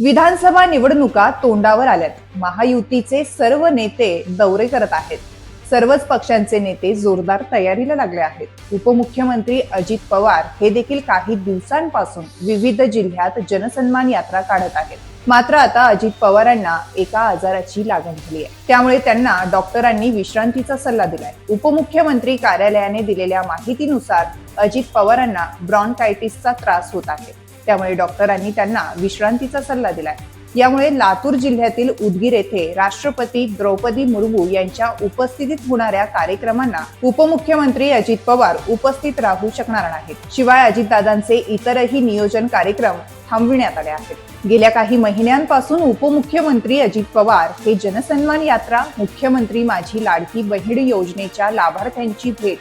विधानसभा निवडणुका तोंडावर आल्यात. महायुतीचे सर्व नेते दौरे करत आहेत. सर्वच पक्षांचे नेते जोरदार तयारीला लागले आहेत. उपमुख्यमंत्री अजित पवार हे देखील काही दिवसांपासून विविध जिल्ह्यात जनसन्मान यात्रा काढत आहेत. मात्र आता अजित पवारांना एका आजाराची लागण झाली आहे. त्यामुळे त्यांना डॉक्टरांनी विश्रांतीचा सल्ला दिलाय. उपमुख्यमंत्री कार्यालयाने दिलेल्या माहितीनुसार अजित पवारांना ब्रॉन्कायटिसचा त्रास होत आहे. त्यामुळे डॉक्टरांनी त्यांना विश्रांतीचा सल्ला दिलाय. यामुळे लातूर जिल्ह्यातील उदगीर येथे राष्ट्रपती द्रौपदी मुर्मू यांच्या उपस्थितीत होणाऱ्या कार्यक्रमांना उपमुख्यमंत्री अजित पवार उपस्थित राहू शकणार नाहीत. शिवाय अजितदादांचे इतरही नियोजन कार्यक्रम थांबविण्यात आले आहेत. गेल्या काही महिन्यांपासून उपमुख्यमंत्री अजित पवार हे जनसन्मान यात्रा मुख्यमंत्री माझी लाडकी बहीण योजनेच्या लाभार्थ्यांची भेट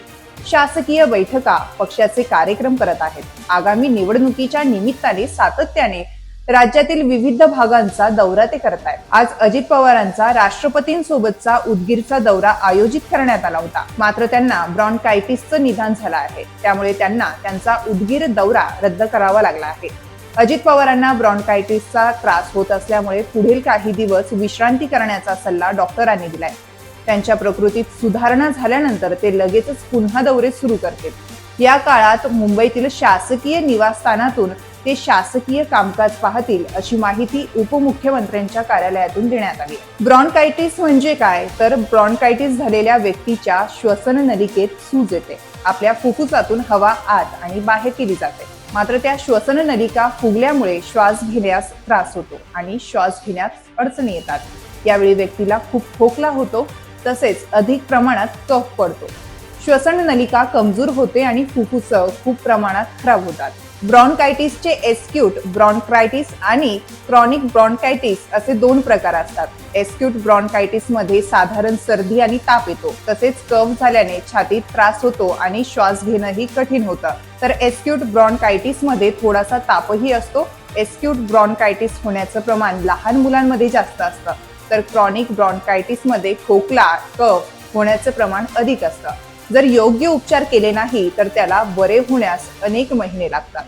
शासकीय बैठका पक्षाचे कार्यक्रम करत आहेत. आगामी निवडणुकीच्या निमित्ताने सातत्याने राज्यातील विविध भागांचा दौरा ते करत आहेत. आज अजित पवारांचा राष्ट्रपतींसोबतचा उदगीरचा दौरा आयोजित करण्यात आला होता. मात्र त्यांना ब्रॉन्कायटिसचं निदान झालं आहे. त्यामुळे त्यांना त्यांचा उदगीर दौरा रद्द करावा लागला आहे. अजित पवारांना ब्रॉन्कायटिसचा त्रास होत असल्यामुळे पुढील काही दिवस विश्रांती करण्याचा सल्ला डॉक्टरांनी दिलाय. त्यांच्या प्रकृतीत सुधारणा झाल्यानंतर ते लगेचच पुन्हा दौरे सुरू करतील. या काळात मुंबईतील शासकीय निवासस्थानातून ते शासकीय कामकाज पाहतील अशी माहिती उपमुख्यमंत्र्यांच्या कार्यालयातून देण्यात आली. ब्रॉन्कायटिस म्हणजे काय? तर ब्रॉन्कायटिस झालेल्या व्यक्तीच्या श्वसन नलिकेत सूज येते. आपल्या फुफ्फुसातून हवा आत आणि बाहेर केली जाते. मात्र त्या श्वसन नलिका फुगल्यामुळे श्वास घेण्यास त्रास होतो आणि श्वास घेण्यास अडचणी येतात. यावेळी व्यक्तीला खूप खोकला होतो तसेच अधिक प्रमाणात कफ पडतो. श्वसन नलिका कमजोर होते आणि फुफ्फुस खूप प्रमाणात खराब होतात. ब्रॉन्कायटिसचे एस्क्यूट ब्रॉनक्रायटिस आणि क्रॉनिक ब्रॉन्कायटिस असे दोन प्रकार असतात. एस्क्यूट ब्रॉन्कायटिसमध्ये साधारण सर्दी आणि ताप येतो. तसेच कफ झाल्याने छातीत त्रास होतो आणि श्वास घेणंही कठीण होतं. तर एस्क्यूट ब्रॉन्कायटिसमध्ये थोडासा तापही असतो. एस्क्यूट ब्रॉन्कायटिस होण्याचं प्रमाण लहान मुलांमध्ये जास्त असतं. तर क्रॉनिक ब्रॉन्कायटिसमध्ये खोकला कफ होण्याचं प्रमाण अधिक असतं. जर योग्य उपचार केले नाही तर त्याला बरे होण्यास अनेक महिने लागतात.